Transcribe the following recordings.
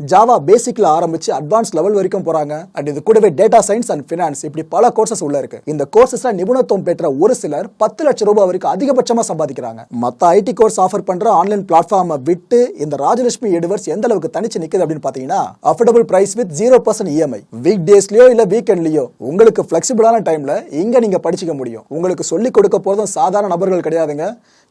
Java பேசிக்கில் ஆரம்பிச்சு advance level வரைக்கும் போறாங்க. அண்ட் இது கூடவே டேட்டா சயின்ஸ் அண்ட் ஃபினான்ஸ் இப்படி பல கோர்சஸ் உள்ள இருக்கு. இந்த கோர்சஸ்ல நிபுணத்துவம் பெற்ற ஒரு சிலர் பத்து லட்சம் ரூபாய் வரைக்கும் அதிகபட்சமா சம்பாதிக்கிறாங்க. மத்த ஐடி கோர்ஸ் ஆஃபர் பண்ற ஆன்லைன் பிளாட்ஃபார்மை விட்டு இந்த ராஜலட்சுமி எடுவர்ஸ் எந்த அளவுக்கு தனிச்சு நிக்குது அப்படின்னு பாத்தீங்கன்னா affordable price with zero percent EMI week டேஸ்லயோ இல்ல வீக்கெண்ட்லயோ உங்களுக்கு பிளெக்சிபிளான டைம்ல இங்க நீங்க படிச்சுக்க முடியும். உங்களுக்கு சொல்லிக் கொடுக்க போறதும் சாதாரண நபர்கள் கிடையாதுங்க.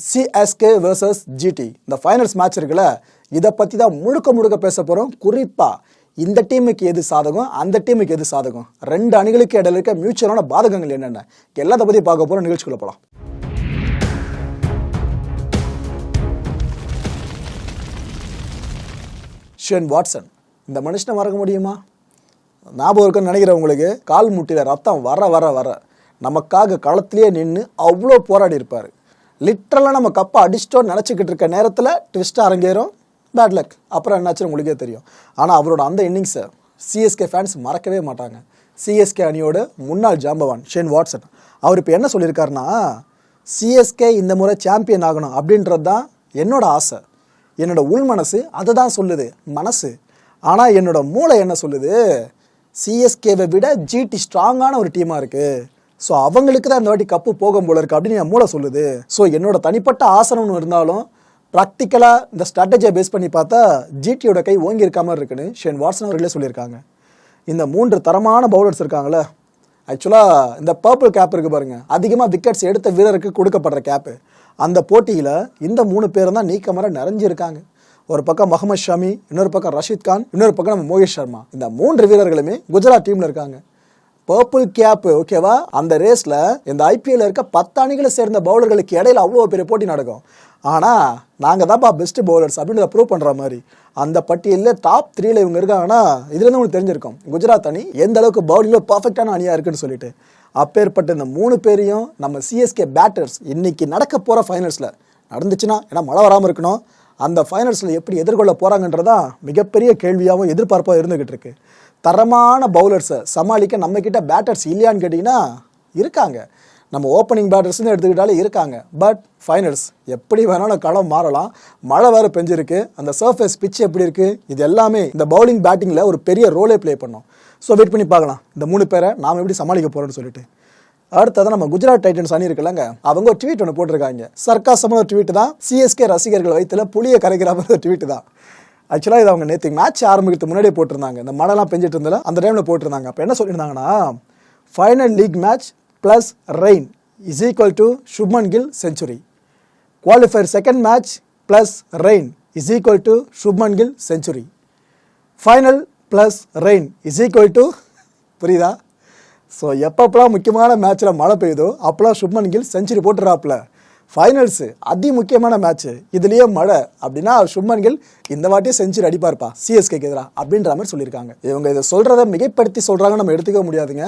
CSK versus GT இந்த ஃபைனல்ஸ் மேட்ச் இருக்குல்ல இதை பற்றி தான் முழுக்க முழுக்க பேச போகிறோம் குறிப்பாக இந்த டீமுக்கு எது சாதகம் அந்த டீமுக்கு எது சாதகம்? ரெண்டு அணிகளுக்கு இடையில இருக்க மியூச்சுவலான பாதகங்கள் என்னென்ன? எல்லாத்த பற்றி பார்க்க போகிறோம் நிகழ்ச்சிக்குள்ள போகலாம் ஷென் வாட்சன் இந்த மனுஷனை மறக்க முடியுமா? ஞாபகம் இருக்குன்னு நினைக்கிறேன் உங்களுக்கு. கால் முட்டியில் ரத்தம் வர வர வர. நமக்காக களத்திலேயே நின்று அவ்வளோ போராடி இருப்பார். லிட்ரலாக நம்ம கப்பை அடிச்சிட்டோன்னு நினச்சிக்கிட்டு இருக்க நேரத்தில் ட்விஸ்ட்டாக அரங்கேறும். பேட் லக் அப்புறம் என்னாச்சுன்னு உங்களுக்கே தெரியும். ஆனால் அவரோட அந்த இன்னிங்ஸை சிஎஸ்கே ஃபேன்ஸ் மறக்கவே மாட்டாங்க. சிஎஸ்கே அணியோட முன்னாள் ஜாம்பவான் ஷேன் வாட்ஸன் அவர் இப்போ என்ன சொல்லியிருக்காருன்னா சிஎஸ்கே இந்த முறை சாம்பியன் ஆகணும் அப்படின்றது தான் என்னோட ஆசை. என்னோட உள் மனசு அதை தான் சொல்லுது. மனசு. ஆனால் என்னோட மூளை என்ன சொல்லுது? சிஎஸ்கேவை விட ஜிடி ஸ்ட்ராங்கான ஒரு டீமாக இருக்குது ஸோ அவங்களுக்கு தான் இந்த வாட்டி கப்பு போகும் போல இருக்கு அப்படின்னு என் மூளை சொல்லுது. ஸோ என்னோட தனிப்பட்ட ஆசனம்னு இருந்தாலும் ப்ராக்டிக்கலாக இந்த ஸ்ட்ராட்டஜியை பேஸ் பண்ணி பார்த்தா ஜிடியோட கை ஓங்கி இருக்காமல் இருக்குன்னு ஷேன் வாட்சன் அவர்களே சொல்லியிருக்காங்க. இந்த மூன்று தரமான பவுலர்ஸ் இருக்காங்களே ஆக்சுவலாக இந்த பர்பிள் கேப் இருக்குது பாருங்கள் அதிகமாக விக்கெட்ஸ் எடுத்த வீரருக்கு கொடுக்கப்படுற கேப்பு அந்த போட்டியில் இந்த மூணு பேரும் தான் நீக்கமர நிறைஞ்சிருக்காங்க. ஒரு பக்கம் முகமது ஷமி இன்னொரு பக்கம் ரஷீத் கான் இன்னொரு பக்கம் நம்ம மோகேஷ் சர்மா. இந்த மூன்று வீரர்களுமே குஜராத் டீமில் இருக்காங்க. பர்பிள் கேப் ஓகேவா அந்த ரேஸில் இந்த ஐபிஎல் இருக்க பத்து அணிகளை சேர்ந்த பவுலர்களுக்கு இடையில அவ்வளோ பெரிய போட்டி நடக்கும். ஆனால் நாங்கள் தான்ப்பா பெஸ்ட் பவுலர்ஸ் அப்படின்னு ப்ரூவ் பண்ணுற மாதிரி. அந்த பட்டியலில் டாப் த்ரீல இவங்க இருக்காங்கன்னா இதுலேருந்து உங்களுக்கு தெரிஞ்சிருக்கும். குஜராத் அணி எந்த அளவுக்கு பவுலிங்கில் பர்ஃபெக்டான அணியாக இருக்குன்னு சொல்லிட்டு. அப்பேற்பட்ட இந்த மூணு பேரையும் நம்ம சிஎஸ்கே பேட்டர்ஸ் இன்னைக்கு நடக்க போகிற ஃபைனல்ஸில் நடந்துச்சுன்னா ஏன்னா மழை வராமல் இருக்கணும். அந்த ஃபைனல்ஸில் எப்படி எதிர்கொள்ள போகிறாங்கன்றதான் மிகப்பெரிய கேள்வியாகவும் எதிர்பார்ப்பாக இருந்துகிட்டு இருக்கு. தரமான பவுலர்ஸை சமாளிக்க நம்ம பேட்டர்ஸ் இல்லையான்னு கேட்டிங்கன்னா இருக்காங்க. நம்ம ஓப்பனிங் பேட்டர்ஸ்னு எடுத்துக்கிட்டாலே இருக்காங்க. பட் ஃபைனல்ஸ் எப்படி வேணாலும் களம் மாறலாம். மழை வேறு பெஞ்சிருக்கு. அந்த சர்ஃபேஸ் பிச் எப்படி இருக்குது இது எல்லாமே இந்த பவுலிங் பேட்டிங்கில் ஒரு பெரிய ரோலே ப்ளே பண்ணோம். ஸோ வெயிட் பண்ணி பார்க்கலாம். இந்த மூணு பேரை நாம் எப்படி சமாளிக்க போகிறோம்னு சொல்லிட்டு. அடுத்தது நம்ம குஜராத் டைட்டன்ஸ் அணி இருக்குல்லங்க அவங்க ஒரு ட்வீட் ஒன்று போட்டிருக்காங்க. சர்க்காசமான ஒரு ட்வீட் தான். சிஎஸ்கே ரசிகர்கள் வயிற்றுல புளியை கரைக்கிற மாதிரி ட்வீட் தான். ஆக்சுவலாக இது அவங்க நேற்று மேட்ச் ஆரம்பிக்கிறதுக்கு முன்னாடியே போட்டிருந்தாங்க. இந்த மழைலாம் பெஞ்சிட்டு இருந்தால அந்த டைமில் போட்டிருந்தாங்க. அப்போ என்ன சொல்லியிருந்தாங்கன்னா final league match plus rain is equal to Shubman Gill century qualifier second match plus rain is equal to Shubman Gill century final plus rain is equal to புரியுதா? ஸோ எப்பப்பெல்லாம் முக்கியமான மேட்ச்சில் மழை பெய்யுதோ அப்போலாம் சுப்மன் கில் செஞ்சுரி போட்டுறாப்புல. ஃபைனல்ஸு அதி முக்கியமான மேட்ச்சு இதுலேயே மழை. அப்படின்னா சுப்மன் கில் இந்த வாட்டியே செஞ்சுரி அடிப்பார்ப்பா. சிஎஸ்கேக்கு எதிராக அப்படின்ற மாதிரி சொல்லியிருக்காங்க. இவங்க இதை சொல்கிறத மிகைப்படுத்தி சொல்கிறாங்க நம்ம எடுத்துக்க முடியாதுங்க.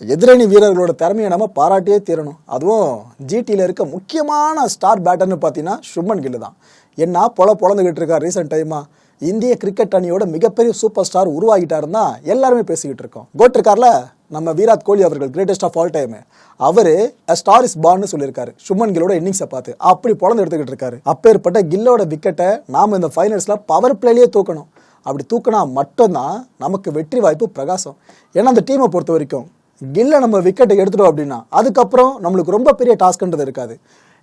எதிரணி வீரர்களோட திறமையை நம்ம பாராட்டியே தீரணும். அதுவும் ஜிடியில் இருக்க முக்கியமான ஸ்டார் பேட்டர்னு பார்த்தீங்கன்னா சுப்மன் கில் தான் என்ன பொல பொழந்துக்கிட்டு இருக்கா ரீசெண்ட் டைமாக இந்திய கிரிக்கெட் அணியோட மிகப்பெரிய சூப்பர் ஸ்டார் உருவாகிட்டாருன்னா எல்லாருமே பேசிக்கிட்டு இருக்கோம். கோட் இருக்கார்ல நம்ம விராட் கோலி அவர்கள் கிரேட்டஸ்ட் ஆஃப் ஆல் டைம் அவர் ஸ்டார் இஸ் பார்னு சொல்லியிருக்காரு. சுமன் கில்லோட இன்னிங்ஸை பார்த்து. அப்படி பொழந்து எடுத்துக்கிட்டு இருக்காரு. அப்பேற்பட்ட கில்லோட விக்கெட்டை நாம் இந்த ஃபைனல்ஸில் பவர் பிளேலேயே தூக்கணும். அப்படி தூக்கினா மட்டும்தான் நமக்கு வெற்றி வாய்ப்பு பிரகாசம். ஏன்னா அந்த டீமை பொறுத்த வரைக்கும் கில்லை நம்ம விக்கெட்டை எடுத்துட்டோம் அப்படின்னா அதுக்கப்புறம் நம்மளுக்கு ரொம்ப பெரிய டாஸ்க்ன்றது இருக்காது.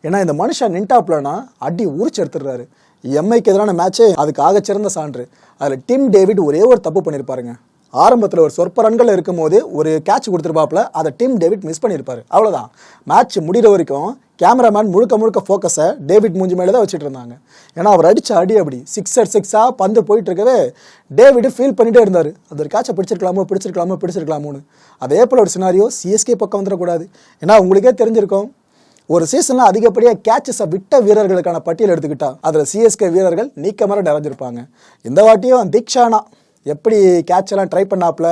ஏன்னா இந்த மனுஷன் நின்டாப்லனா அடி உரிச்சு எடுத்துடுறாரு. எம்ஐக்கு எதிரான மேட்சே அதுக்கு ஆகச்சிறந்த சான்று. அதில் டிம் டேவிட் ஒரே ஒரு தப்பு பண்ணியிருப்பாருங்க ஆரம்பத்தில் ஒரு சொற்ப ரன்கள் இருக்கும்போது ஒரு கேட்ச் கொடுத்துருப்பாப்புல அதை டிம் டேவிட் மிஸ் பண்ணியிருப்பாரு அவ்வளோதான் மேட்ச் முடிகிற வரைக்கும் கேமராமேன் முழுக்க முழுக்க ஃபோக்கஸை டேவிட் மூஞ்சி மேலே தான் வச்சுட்டு இருந்தாங்க. ஏன்னா அவர் அடிச்ச அடி அப்படி. சிக்ஸர் சிக்ஸாக பந்து போயிட்டு இருக்கவே டேவிட் ஃபீல் பண்ணிட்டே இருந்தார். அது ஒரு கேட்சை பிடிச்சிருக்கலாமோ பிடிச்சிருக்கலாமோ பிடிச்சிருக்கலாமோன்னு. அதே போல் ஒரு சினாரியோ சிஎஸ்கே பக்கம் வந்துடக்கூடாது. ஏன்னா உங்களுக்கே தெரிஞ்சிருக்கும் ஒரு சீசனில் அதிகப்படியாக கேட்சஸை விட்ட வீரர்களுக்கான பட்டியல் எடுத்துக்கிட்டா அதில் சிஎஸ்கே வீரர்கள் நீக்கமர நிறைஞ்சிருப்பாங்க. இந்த வாட்டியும் தீக்ஷானா எப்படி கேட்செல்லாம் ட்ரை பண்ணாப்புல?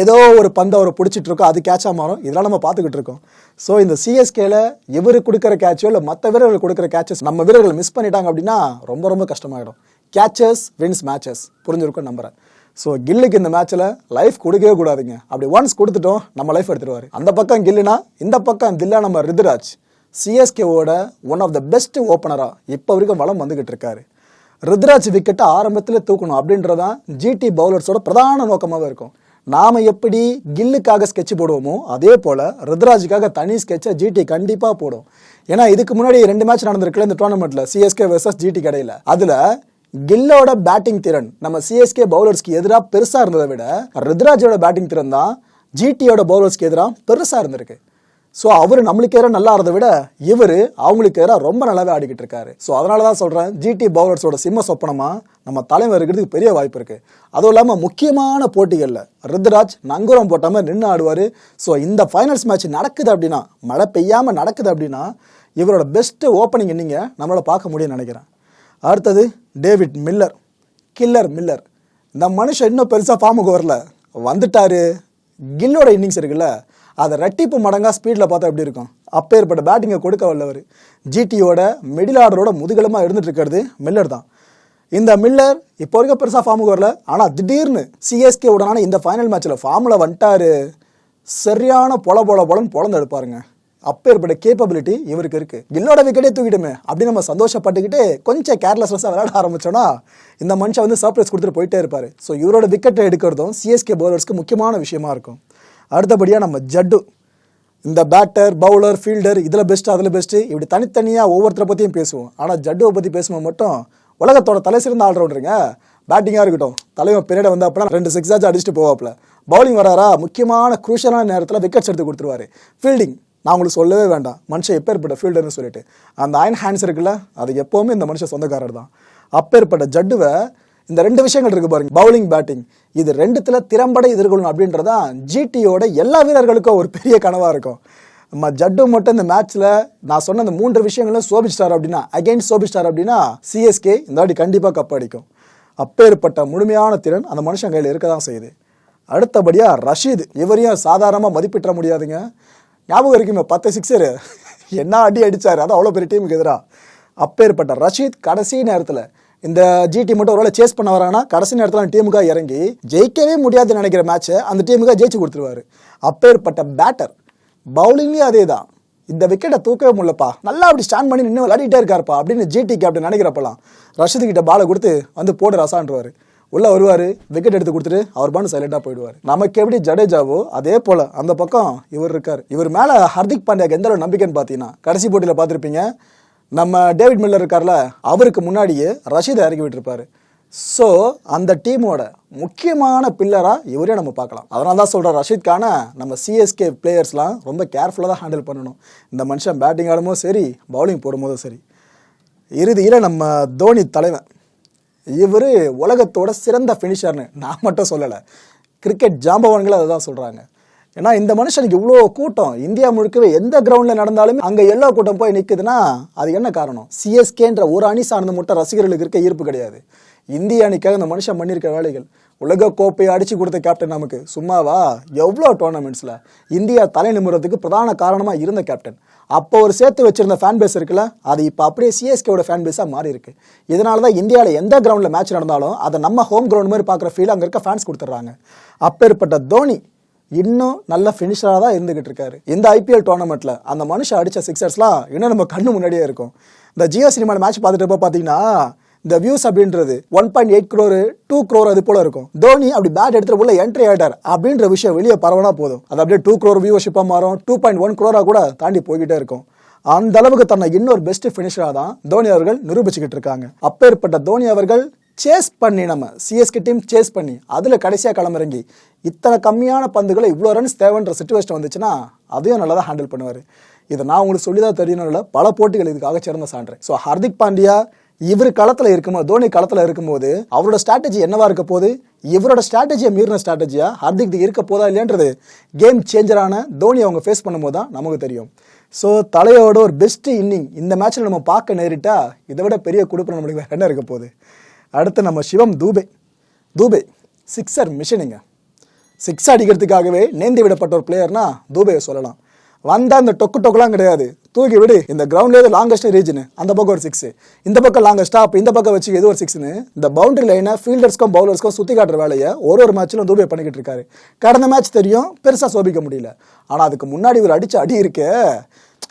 ஏதோ ஒரு பந்தை அவர் பிடிச்சிட்டு இருக்கோம் அது கேட்சாக மாறும். இதெல்லாம் நம்ம பார்த்துக்கிட்டு இருக்கோம். ஸோ இந்த சிஎஸ்கேல இவர் கொடுக்குற கேட்சோ இல்லை மற்ற வீரர்கள் கொடுக்குற கேட்சஸ் நம்ம வீரர்கள் மிஸ் பண்ணிட்டாங்க அப்படின்னா ரொம்ப ரொம்ப கஷ்டமாயிடும். கேட்சஸ் வின்ஸ் மேட்சஸ் புரிஞ்சிருக்கும் நம்புறேன். ஸோ கில்லுக்கு இந்த மேட்ச்சில் லைஃப் கொடுக்கவே கூடாதுங்க. அப்படி ஒன்ஸ் கொடுத்துட்டோம் நம்ம லைஃப் எடுத்துருவார். அந்த பக்கம் கில்லுனா இந்த பக்கம் தில்லா நம்ம ரிதுராஜ். சிஎஸ்கேவோட ஒன் ஆஃப் த பெஸ்ட் ஓப்பனராக இப்போ வரைக்கும் வளம் வந்துகிட்டு இருக்காரு. ருத்ராஜ் விக்கெட்டை ஆரம்பத்தில் தூக்கணும் அப்படின்றதான் ஜிடி பவுலர்ஸோட பிரதான நோக்கமாகவே இருக்கும். நாம் எப்படி கில்லுக்காக ஸ்கெட்ச் போடுவோமோ அதே போல் ருத்ராஜுக்காக தனி ஸ்கெட்சை ஜிடி கண்டிப்பாக போடும். ஏன்னா இதுக்கு முன்னாடி ரெண்டு மேட்ச் நடந்திருக்குல்ல இந்த டோர்னமெண்ட்டில் சிஎஸ்கே வெர்சஸ் ஜிடி கடையில். அதில் கில்லோட பேட்டிங் திறன் நம்ம சிஎஸ்கே பவுலர்ஸ்க்கு எதிராக பெருசாக இருந்ததை விட ருத்ராஜோட பேட்டிங் திறன் தான் ஜிடியோட பவுலர்ஸ்க்கு எதிராக பெருசாக இருந்திருக்கு. ஸோ அவர் நம்மளுக்கு நல்லா இருந்ததை விட இவர் அவங்களுக்கு எதிராக ரொம்ப நல்லாவே ஆடிக்கிட்டு இருக்காரு. ஸோ அதனால தான் சொல்கிறேன் ஜிடி பவுலர்ஸோட சிம்ம சொப்பனமாக நம்ம தலைவர் இருக்கிறதுக்கு பெரிய வாய்ப்பு இருக்குது அதுவும் இல்லாமல் முக்கியமான போட்டிகளில் ருத்ராஜ் நங்குரம் போட்ட மாதிரி நின்று ஆடுவார். ஸோ இந்த ஃபைனல்ஸ் மேட்ச் நடக்குது அப்படின்னா மழை பெய்யாமல் நடக்குது அப்படின்னா இவரோட பெஸ்ட்டு ஓப்பனிங் இன்னிங்க நம்மளால் பார்க்க முடியும்னு நினைக்கிறேன். அடுத்தது டேவிட் மில்லர் கில்லர் மில்லர் இந்த மனுஷன் இன்னும் பெருசாக ஃபார்முக்கு வரல. வந்துட்டார். கில்லோட இன்னிங்ஸ் இருக்குல்ல அதை ரெட்டிப்பு மடங்கா ஸ்பீடில் பார்த்தா எப்படி இருக்கும்? அப்பேற்பட்ட பேட்டிங்கை கொடுக்க வல்லவர். ஜிடியோட மிடில் ஆர்டரோட முதுகலமாக இருந்துட்டு இருக்கிறது மில்லர் தான். இந்த மில்லர் இப்போ வரைக்கும் பெருசாக ஃபார்முக்கு வரல. ஆனால் திடீர்னு சிஎஸ்கே உடனான இந்த ஃபைனல் மேட்ச்சில் ஃபார்மில் வந்துட்டாரு. சரியான பொல பொல பொலன்னு பொழந்து எடுப்பாருங்க. அப்பேற்பட்ட கேப்பபிலிட்டி இவருக்கு இருக்கு. கில்லோட விக்கெட்டே தூக்கிட்டுமே அப்படின்னு நம்ம சந்தோஷப்பட்டுக்கிட்டு கொஞ்சம் கேர்லெஸ்லெஸ்ஸாக விளையாட ஆரம்பிச்சோன்னா இந்த மனுஷன் வந்து சர்ப்ரைஸ் கொடுத்துட்டு போயிட்டே இருப்பாரு. ஸோ இவரோட விக்கெட்டை எடுக்கிறதும் சிஎஸ்கே பவுலர்ஸ்க்கு முக்கியமான விஷயமா இருக்கும். அடுத்தபடியாக நம்ம ஜட்டு. இந்த பேட்டர் பவுலர் ஃபீல்டர் இதில் பெஸ்ட்டு அதில் பெஸ்ட்டு இப்படி தனித்தனியாக ஒவ்வொருத்தரை பற்றியும் பேசுவோம். ஆனால் ஜட்டுவை பற்றி பேசும்போது மட்டும் உலகத்தோட தலை சிறந்த ஆல்ரவுண்டருங்க பேட்டிங்காக இருக்கட்டும். தலைவன் பின்னாடி வந்து அப்படின்னா ரெண்டு சிக்ஸாச்சும் அடிச்சுட்டு போவாப்பில். பவுலிங் வராரா? முக்கியமான குரூஷியலான நேரத்தில் விக்கெட்ஸ் எடுத்து கொடுத்துருவாரு. ஃபீல்டிங் நான் உங்களுக்கு சொல்லவே வேண்டாம். மனுஷன் எப்பேற்பட்ட ஃபீல்டர்னு சொல்லிட்டு. அந்த அயன் ஹேண்ட்ஸ் இருக்குல்ல அது எப்போவுமே இந்த மனுஷன் சொந்தக்காரர் தான் அப்பேற்பட்ட ஜட்டுவை இந்த ரெண்டு விஷயங்கள் இருக்கு பாருங்க. பவுலிங் பேட்டிங் இது ரெண்டுத்துல திறம்பட எதிர்கொள்ளணும் அப்படின்றதான் ஜிடியோட எல்லா வீரர்களுக்கும் ஒரு பெரிய கனவா இருக்கும். நம்ம ஜட்டு மட்டும் இந்த மேட்ச்ல நான் சொன்ன அந்த மூன்று விஷயங்களும் சோபிஸ்டார் அப்படின்னா அகைன்ஸ்ட் சோபிஸ்டார் அப்படின்னா சிஎஸ்கே இந்த வாட்டி கண்டிப்பா கப் அடிக்கும். அப்பேற்பட்ட முழுமையான திறன் அந்த மனுஷன் கையில் இருக்க தான் செய்யுது. அடுத்தபடியா ரஷீத் இவரையும் சாதாரணமாக மதிப்பிட்ட முடியாதுங்க. ஞாபகம் இருக்குமே பத்து சிக்ஸரு என்ன அடி அடிச்சாரு? அது அவ்வளோ பெரிய டீமுக்கு எதிராக அப்பேற்பட்ட ரஷீத் கடைசி நேரத்தில் இந்த ஜிடி மட்டும் ஒருவேளை சேஸ் பண்ண வராங்கன்னா கடைசி நேரத்தில் டீமுக்காக இறங்கி ஜெயிக்கவே முடியாதுன்னு நினைக்கிற மேட்ச்சை அந்த டீமுக்காக ஜெயிச்சு கொடுத்துருவாரு. அப்பேற்பட்ட பேட்டர் பவுலிங்லேயும் அதே தான் இந்த விக்கெட்டை தூக்கவே முடியலப்பா. நல்லா அப்படி ஸ்டாண்ட் பண்ணி நின்று விளையாடிட்டே இருக்காருப்பா அப்படின்னு ஜிடி கேப்டன் நினைக்கிறப்பலாம் ரஷீத் கிட்ட பாலை கொடுத்து வந்து போடு ரசான்றவாரு. உள்ளே வருவார் விக்கெட் எடுத்து கொடுத்துட்டு அவர் பாண்டு சைலண்டாக போயிடுவார். நமக்கு எப்படி ஜடேஜாவோ அதே போல் அந்த பக்கம் இவர் இருக்கார். இவர் மேலே ஹர்திக் பாண்டியாக்கு எந்த அளவு நம்பிக்கைன்னு பார்த்தீங்கன்னா கடைசி போட்டியில் பார்த்துருப்பீங்க நம்ம டேவிட் மில்லர் இருக்கார்ல அவருக்கு முன்னாடியே ரஷீதை இறக்கி விட்டுருப்பாரு. ஸோ அந்த டீமோட முக்கியமான பில்லராக இவரே நம்ம பார்க்கலாம். அதனால தான் சொல்கிறேன் ரஷீத்கான நம்ம சிஎஸ்கே பிளேயர்ஸ்லாம் ரொம்ப கேர்ஃபுல்லாக தான் ஹேண்டில் பண்ணணும். இந்த மனுஷன் பேட்டிங் ஆடும்போதும் சரி பவுலிங் போடும்போதும் சரி. இறுதியில் நம்ம தோனி தலைவன். இவர் உலகத்தோட சிறந்த ஃபினிஷர்னு நான் மட்டும் சொல்லலை. கிரிக்கெட் ஜாம்பவான்களை அதை தான் சொல்கிறாங்க ஏன்னா இந்த மனுஷனுக்கு இவ்வளோ கூட்டம். இந்தியா முழுக்கவே எந்த கிரவுண்டில் நடந்தாலுமே அங்கே எல்லா கூட்டம் போய் நிற்குதுன்னா அது என்ன காரணம்? சிஎஸ்கேன்ற ஒரு அணி சார்ந்த மட்டும் ரசிகர்களுக்கு இருக்க ஈர்ப்பு கிடையாது. இந்திய அணிக்காக இந்த மனுஷன் பண்ணியிருக்க வேலைகள். உலக கோப்பையை அடிச்சு கொடுத்த கேப்டன் நமக்கு. சும்மாவா? எவ்வளோ டோர்னமெண்ட்ஸில் இந்தியா தலை நிமிரத்துக்கு பிரதான காரணமாக இருந்த கேப்டன் அப்போ ஒரு சேர்த்து வச்சிருந்த ஃபேன் பேஸ் இருக்குல்ல அது இப்போ அப்படியே சிஎஸ்கேவோட ஃபேன் பேஸாக மாறி இருக்கு. இதனால தான் இந்தியாவில் எந்த கிரவுண்டில் மேட்ச் நடந்தாலும் அதை நம்ம ஹோம் கிரவுண்ட் மாதிரி பார்க்குற ஃபீல் அங்கே இருக்க ஃபேன்ஸ் கொடுத்துட்றாங்க. அப்பேற்பட்ட தோனி இன்னும் நல்ல ஃபினிஷராக தான் இருந்துகிட்டு இருக்காரு. இந்த ஐபிஎல் டோர்னமெண்ட்ல அந்த மனுஷன் அடிச்ச சிக்ஸர்ஸ்லாம் இன்னும் நம்ம கண்ணு முன்னாடியே இருக்கும். இந்த ஜியோ சினிமாவில் மேட்ச் பார்த்துட்டு இருப்ப பார்த்தீங்கன்னா இந்த வியூஸ் அப்படின்றது one point eight crore two crore அது போல இருக்கும். தோனி அப்படி பேட் எடுத்துட்டு உள்ள என்ட்ரி ஆயிட்டார். அப்படின்ற விஷயம் வெளியே பரவனா போதும். அது அப்படியே டூ க்ரோர் வியூவர்ஷிப்பாக மாறும். டூ பாயிண்ட் ஒன் க்ரோரா கூட தாண்டி போய்கிட்டே இருக்கும். அந்த அளவுக்கு தன்னை இன்னொரு பெஸ்ட் ஃபினிஷராக தான் தோனி அவர்கள் நிரூபிச்சுக்கிட்டு இருக்காங்க. அப்பேற்பட்ட தோனி அவர்கள் சேஸ் பண்ணி நம்ம சிஎஸ்கே டீம் சேஸ் பண்ணி அதில் கடைசியாக களமிறங்கி இத்தனை கம்மியான பந்துகளை இவ்வளோ ரன்ஸ் தேவைன்ற சுச்சுவேஷன் வந்துச்சுன்னா அதையும் நல்லா தான் ஹேண்டில் பண்ணுவார். இதை நான் உங்களுக்கு சொல்லி தான் தெரியணும்ல பல போட்டிகள் இதுக்காக சிறந்த சான்றேன் ஸோ ஹர்திக் பாண்டியா இவர் களத்தில் இருக்கும்போது தோனி களத்தில் இருக்கும்போது அவரோட ஸ்ட்ராட்டஜி என்னவா இருக்க போது இவரோட ஸ்ட்ராட்டஜியை மீறின ஸ்ட்ராட்டஜியா ஹர்திக் இருக்க போதா இல்லையன்றது கேம் சேஞ்சரான தோனி அவங்க ஃபேஸ் பண்ணும்போது தான் நமக்கு தெரியும். ஸோ தலையோட ஒரு பெஸ்ட் இன்னிங் இந்த மேட்ச்சில் நம்ம பார்க்க நேரிட்டா இதை விட பெரிய கொடுப்பு நம்மளுக்கு வேற என்ன இருக்க போகுது? அடுத்து நம்ம சிவம் தூபே. தூபே சிக்ஸர் மிஷினுங்க. சிக்ஸ் அடிக்கிறதுக்காகவே நேந்தி விடப்பட்ட ஒரு பிளேயர்னா தூபையை சொல்லலாம். வந்தால் அந்த டொக்கு டொக்குலாம் கிடையாது. தூக்கி விடு இந்த கிரவுண்ட்லேயே லாங்கஸ்ட் ரீஜனு அந்த பக்கம் ஒரு சிக்ஸ் இந்த பக்கம் லாங்கஸ்டா அப்போ இந்த பக்கம் வச்சு எது ஒரு சிக்ஸ்னு இந்த பவுண்டரி லைனை ஃபீல்டர்ஸ்க்கும் பவுலர்ஸ்க்கும் சுற்றி காட்டுற வேலையை ஒரு ஒரு மேட்ச்சிலும் தூபை பண்ணிக்கிட்டு இருக்காரு. கடந்த மேட்ச் தெரியும் பெருசாக சோபிக்க முடியல. ஆனால் அதுக்கு முன்னாடி இவர் அடிச்சு அடி இருக்கே.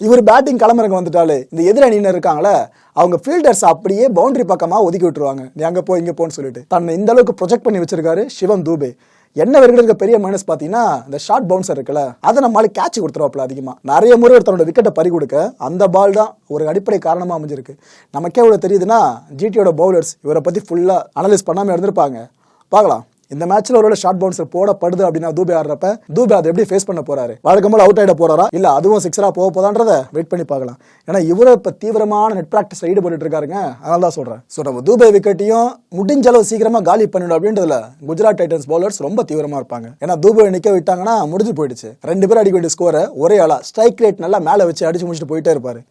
இவர் பேட்டிங் களமிறங்க வந்துட்டாலே இந்த எதிரணியினர் இருக்காங்களே அவங்க ஃபீல்டர்ஸ் அப்படியே பவுண்டரி பக்கமாக ஒதுக்கி விட்டுருவாங்க. நீ அங்கே போ இங்கே போன்னு சொல்லிட்டு. தன்னை இந்த அளவுக்கு ப்ரொஜெக்ட் பண்ணி வச்சிருக்காரு சிவம் தூபே. என்ன வரைக்கும் இருக்க பெரிய மைனஸ் பார்த்தீங்கன்னா இந்த ஷார்ட் பவுன்சர் இருக்குல்ல அதை நம்மளால கேட்ச் கொடுத்துருவாப்ல அதிகமாக நிறைய முறை ஒருத்தனோட விக்கெட்டை பறி கொடுக்க அந்த பால் தான் ஒரு அடிப்படை காரணமாக அமைஞ்சிருக்கு. நமக்கே இவ்வளோ தெரியுதுன்னா ஜிடியோட பவுலர்ஸ் இவரை பற்றி ஃபுல்லாக அனலைஸ் பண்ணாமல் இருந்திருப்பாங்க. பார்க்கலாம். இந்த மேட்ச்ல ஒருவேளை ஷார்ட் பவுன்சர் போடப்படுது அப்படின்னா தூபே ஆடுறப்ப தூபே அதை எப்படி ஃபேஸ் பண்ண போறாரு? வழக்கம் போல அவுட் ஆயிட போறாரா? இல்ல அதுவும் சிக்ஸரா போக போதான்றத வெயிட் பண்ணி பார்க்கலாம். ஏன்னா இவரை இப்ப தீவிரமான நெட் பிராக்டிஸ் ஈடுபட்டு இருக்காருங்க. அதனால தான் சொல்றேன். ஸோ நம்ம தூபே விக்கெட்டையும் முடிஞ்ச அளவு சீக்கிரமா காலி பண்ணிடும் அப்படின்றதுல குஜராத் டைட்டன்ஸ் பவுலர்ஸ் ரொம்ப தீவிரமா இருப்பாங்க. ஏன்னா தூபே நிக்க விட்டாங்கன்னா முடிஞ்சு போயிடுச்சு. ரெண்டு பேரும் அடிக்க வேண்டிய ஸ்கோரை ஒரே ஆளா ஸ்ட்ரைக் ரேட் நல்லா மேலே வச்சு அடிச்சு முடிச்சுட்டு போயிட்டே இருப்பாரு.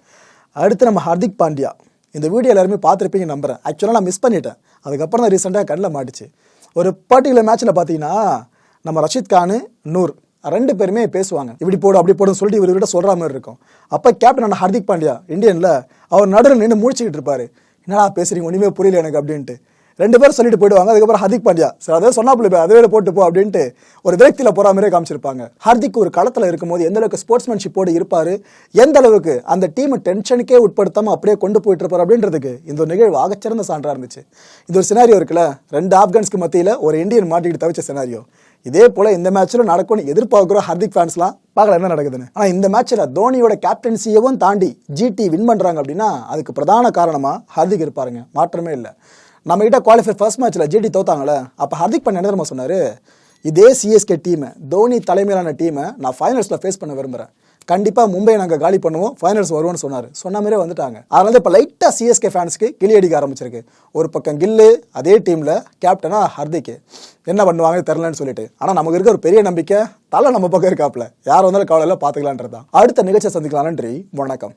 அடுத்து நம்ம ஹர்திக் பாண்டியா. இந்த வீடியோ எல்லாருமே பார்த்துருப்பீங்க நம்புறேன். ஆக்சுவலாக நான் மிஸ் பண்ணிட்டேன். அதுக்கப்புறம் தான் ரீசெண்டாக கண்ணில் மாட்டுச்சு. ஒரு பர்டிகுலர் மேட்ச்சில் பார்த்தீங்கன்னா நம்ம ரஷித் கானு நூர் ரெண்டு பேருமே பேசுவாங்க. இப்படி போடு அப்படி போடுன்னு சொல்லிட்டு இவர்கிட்ட சொல்கிற மாதிரி இருக்கும். அப்போ கேப்டன் ஹர்திக் பாண்டியா இந்தியனில் அவர் நடுவில் நின்று முடிச்சுக்கிட்டு இருப்பாரு. என்னடா பேசுறீங்க ஒன்றுமே புரியல எனக்கு அப்படின்ட்டு. ரெண்டு பேரும் சொல்லிட்டு போயிடுவாங்க. அதுக்கப்புறம் ஹர்திக் பாண்டியா சார் அதாவது சொன்னாப்புல போய் அதுவே போட்டு போ அப்படின்ட்டு ஒரு விரக்தியில் போகிற மாதிரியே காமிச்சிருப்பாங்க. ஹர்திக் ஒரு களத்தில் இருக்கும்போது எந்த அளவுக்கு ஸ்போர்ட்ஸ்மேன்ஷிப்போடு இருப்பார் எந்த அளவுக்கு அந்த டீமை டென்ஷனுக்கே உட்படுத்தாமல் அப்படியே கொண்டு போயிட்டு இருப்பார் அப்படின்றதுக்கு இந்த ஒரு நிகழ்வு ஆகச்சிறந்த சான்றாக இருந்துச்சு. இது ஒரு சினாரியோ இருக்குல்ல ரெண்டு ஆப்கான்ஸ்க்கு மத்தியில் ஒரு இந்தியன் மாட்டிக்கிட்டு தவிச்ச சினாரியோ இதே போல இந்த மேட்ச்சில் நடக்கும்னு எதிர்பார்க்குறோம் ஹர்திக் ஃபேன்ஸ்லாம் பார்க்கலாம் என்ன நடக்குதுன்னு. ஆனால் இந்த மேட்ச்சில் தோனியோட கேப்டன்சியவும் தாண்டி ஜிடி வின் பண்ணுறாங்க அப்படின்னா அதுக்கு பிரதான காரணமாக ஹர்திக் இருப்பாருங்க. மாற்றமே இல்லை. நம்ம கிட்ட குவாலிஃபை ஃபர்ஸ்ட் மேட்ச்சில் ஜிடி தோத்தாங்களே அப்போ ஹர்திக் பண்ண என்ன தெரியுமா சொன்னார்? இதே சிஎஸ்கே டீமை தோனி தலைமையிலான டீமை நான் ஃபைனல்ஸில் ஃபேஸ் பண்ண விரும்புகிறேன் கண்டிப்பாக மும்பை நாங்கள் காலி பண்ணுவோம் ஃபைனல்ஸ் வருவோம்னு சொன்னார். சொன்ன மாதிரியே வந்துட்டாங்க. அதனால இப்போ லைட்டாக சிஎஸ்கே ஃபேன்ஸ்க்கு கிளி அடிக்க ஆரம்பிச்சிருக்கு. ஒரு பக்கம் கில்லு அதே டீமில் கேப்டனா ஹர்திக் என்ன பண்ணுவாங்க தெரிலன்னு சொல்லிட்டு. ஆனால் நமக்கு இருக்க ஒரு பெரிய நம்பிக்கை தலை நம்ம பக்கம் இருக்காப்ல யார் வந்தாலும் கவலையில் பார்த்துக்கலான்றது தான் அடுத்த நிகழ்ச்சியை சந்திக்கலாம் நன்றி வணக்கம்.